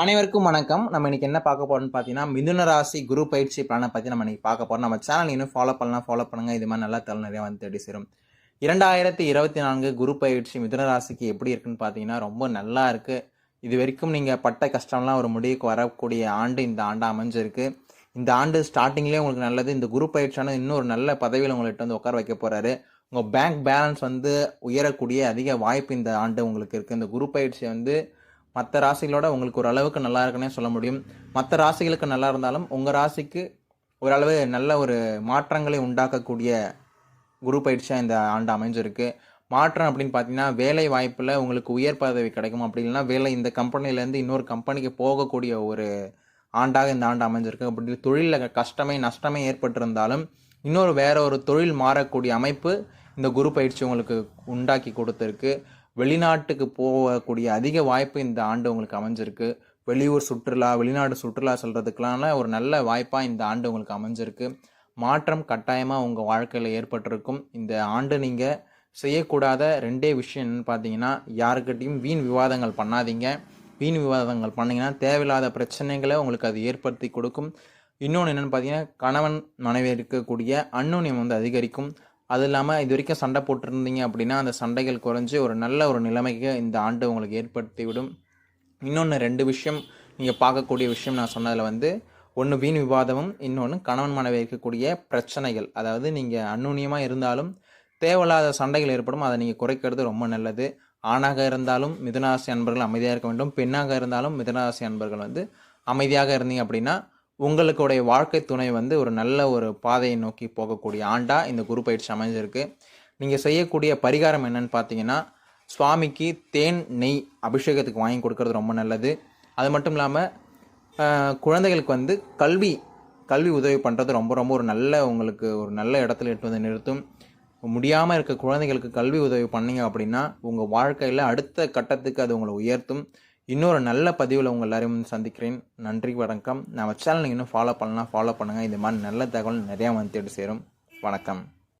அனைவருக்கும் வணக்கம். நம்ம இன்னைக்கு என்ன பார்க்க போறோம்னு பார்த்தீங்கன்னா மிதுன ராசி குரு பயிற்சி பிளானை பற்றி நம்ம இன்னைக்கு பார்க்க போகிறோம் நம்ம சேனல் இன்னும் ஃபாலோ பண்ணலாம் ஃபாலோ பண்ணுங்க. இது மாதிரி நல்லா தலை நிறையா வந்து தேடி சேரும். இரண்டாயிரத்தி இருபத்தி நான்கு குரு பயிற்சி மிதுன ராசிக்கு எப்படி இருக்குன்னு பார்த்தீங்கன்னா ரொம்ப நல்லா இருக்குது இது வரைக்கும் நீங்கள் பட்ட கஷ்டம்லாம் ஒரு முடிவுக்கு வரக்கூடிய ஆண்டு இந்த ஆண்டு அமைஞ்சிருக்கு. இந்த ஆண்டு ஸ்டார்டிங்லேயே உங்களுக்கு நல்லது. இந்த குரு பயிற்சியானது இன்னும் ஒரு நல்ல பதவியில் உங்கள்கிட்ட வந்து உட்கார வைக்க போகிறாரு உங்கள் பேங்க் பேலன்ஸ் வந்து உயரக்கூடிய அதிக வாய்ப்பு இந்த ஆண்டு உங்களுக்கு இருக்குது இந்த குரு பயிற்சி வந்து மற்ற ராசிகளோட உங்களுக்கு ஒரு அளவுக்கு நல்லா இருக்குன்னே சொல்ல முடியும். மற்ற ராசிகளுக்கு நல்லா இருந்தாலும் உங்கள் ராசிக்கு ஓரளவு நல்ல ஒரு மாற்றங்களை உண்டாக்கக்கூடிய குரு பயிற்சியாக இந்த ஆண்டு அமைஞ்சிருக்கு. மாற்றம் அப்படின்னு பார்த்தீங்கன்னா வேலை வாய்ப்பில் உங்களுக்கு உயர் பதவி கிடைக்கும். அப்படி இல்லைன்னா வேலை இந்த கம்பெனிலேருந்து இன்னொரு கம்பெனிக்கு போகக்கூடிய ஒரு ஆண்டாக இந்த ஆண்டு அமைஞ்சிருக்கு. அப்படி தொழிலில் கஷ்டமே நஷ்டமே ஏற்பட்டிருந்தாலும் இன்னொரு வேற ஒரு தொழில் மாறக்கூடிய அமைப்பு இந்த குரு பயிற்சி உங்களுக்கு உண்டாக்கி கொடுத்துருக்கு. வெளிநாட்டுக்கு போகக்கூடிய அதிக வாய்ப்பு இந்த ஆண்டு உங்களுக்கு அமைஞ்சிருக்கு. வெளியூர் சுற்றுலா வெளிநாடு சுற்றுலா செல்கிறதுக்கெலாம் ஒரு நல்ல வாய்ப்பாக இந்த ஆண்டு உங்களுக்கு அமைஞ்சிருக்கு. மாற்றம் கட்டாயமாக உங்கள் வாழ்க்கையில் ஏற்பட்டிருக்கும். இந்த ஆண்டு நீங்கள் செய்யக்கூடாத ரெண்டே விஷயம் என்னென்னு பார்த்தீங்கன்னா யாருக்கிட்டையும் வீண் விவாதங்கள் பண்ணாதீங்க. வீண் விவாதங்கள் பண்ணிங்கன்னா தேவையில்லாத பிரச்சனைகளை உங்களுக்கு அது ஏற்படுத்தி கொடுக்கும். இன்னொன்று என்னென்னு பார்த்தீங்கன்னா கணவன் மனைவி இருக்கக்கூடிய அந்நுண்ணியம் வந்து அதிகரிக்கும். அது இல்லாமல் இது வரைக்கும் சண்டை போட்டிருந்தீங்க அப்படின்னா அந்த சண்டைகள் குறைஞ்சி ஒரு நல்ல ஒரு நிலைமைக்கு இந்த ஆண்டு உங்களுக்கு ஏற்படுத்தி விடும் இன்னொன்று ரெண்டு விஷயம் நீங்கள் பார்க்கக்கூடிய விஷயம் நான் சொன்னதில் வந்து ஒன்று வீண் விவாதமும் இன்னொன்று கணவன் மனைவி இருக்கக்கூடிய பிரச்சனைகள். அதாவது நீங்கள் அந்நுண்ணியமாக இருந்தாலும் தேவையில்லாத சண்டைகள் ஏற்படும் அதை நீங்கள் குறைக்கிறது ரொம்ப நல்லது. ஆணாக இருந்தாலும் மிதனராசி அன்பர்கள் அமைதியாக இருக்க வேண்டும். பெண்ணாக இருந்தாலும் மிதனராசி அன்பர்கள் வந்து அமைதியாக இருந்தீங்க அப்படின்னா உங்களுக்குடைய வாழ்க்கை துணை வந்து ஒரு நல்ல ஒரு பாதையை நோக்கி போகக்கூடிய ஆண்டாக இந்த குரு பயிற்சி அமைஞ்சிருக்கு. நீங்கள் செய்யக்கூடிய பரிகாரம் என்னன்னு பார்த்தீங்கன்னா சுவாமிக்கு தேன் நெய் அபிஷேகத்துக்கு வாங்கி கொடுக்கறது ரொம்ப நல்லது. அது மட்டும் இல்லாமல் குழந்தைகளுக்கு வந்து கல்வி கல்வி உதவி பண்ணுறது ரொம்ப ரொம்ப ஒரு நல்ல உங்களுக்கு ஒரு நல்ல இடத்துல எட்டு வந்து நிறுத்தும். முடியாமல் இருக்க குழந்தைகளுக்கு கல்வி உதவி பண்ணீங்க அப்படின்னா உங்கள் வாழ்க்கையில் அடுத்த கட்டத்துக்கு அது உங்களை உயர்த்தும். இன்னொரு நல்ல பதிவில் உங்கள் எல்லாரையும் வந்து சந்திக்கிறேன். நன்றி வணக்கம். நம்ம சேனல் நீங்கள் இன்னும் ஃபாலோ பண்ணலாம் ஃபாலோ பண்ணுங்கள் இந்த மாதிரி நல்ல தகவல் நிறையா வந்து தேடி சேரும். வணக்கம்.